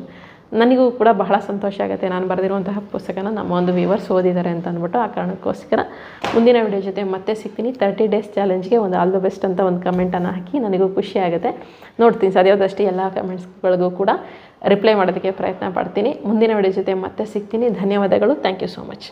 ನನಗೂ ಕೂಡ ಬಹಳ ಸಂತೋಷ ಆಗುತ್ತೆ. ನಾನು ಬರೆದಿರುವಂತಹ ಪುಸ್ತಕನ ನಮ್ಮ ಒಂದು ವ್ಯೂವರ್ಸ್ ಓದಿದ್ದಾರೆ ಅಂತ ಅಂದ್ಬಿಟ್ಟು ಆ ಕಾರಣಕ್ಕೋಸ್ಕರ ಮುಂದಿನ ವಿಡಿಯೋ ಜೊತೆ ಮತ್ತೆ ಸಿಗ್ತೀನಿ. ತರ್ಟಿ ಡೇಸ್ ಚಾಲೆಂಜ್ಗೆ ಒಂದು ಆಲ್ ದ ಬೆಸ್ಟ್ ಅಂತ ಒಂದು ಕಮೆಂಟನ್ನು ಹಾಕಿ ನನಗೂ ಖುಷಿ ಆಗುತ್ತೆ. ನೋಡ್ತೀನಿ ಸದ್ಯದಷ್ಟು ಎಲ್ಲ ಕಮೆಂಟ್ಸ್ಗಳಿಗೂ ಕೂಡ ರಿಪ್ಲೈ ಮಾಡೋದಕ್ಕೆ ಪ್ರಯತ್ನ ಪಡ್ತೀನಿ. ಮುಂದಿನ ವಿಡಿಯೋ ಜೊತೆ ಮತ್ತೆ ಸಿಗ್ತೀನಿ. ಧನ್ಯವಾದಗಳು. Thank you so much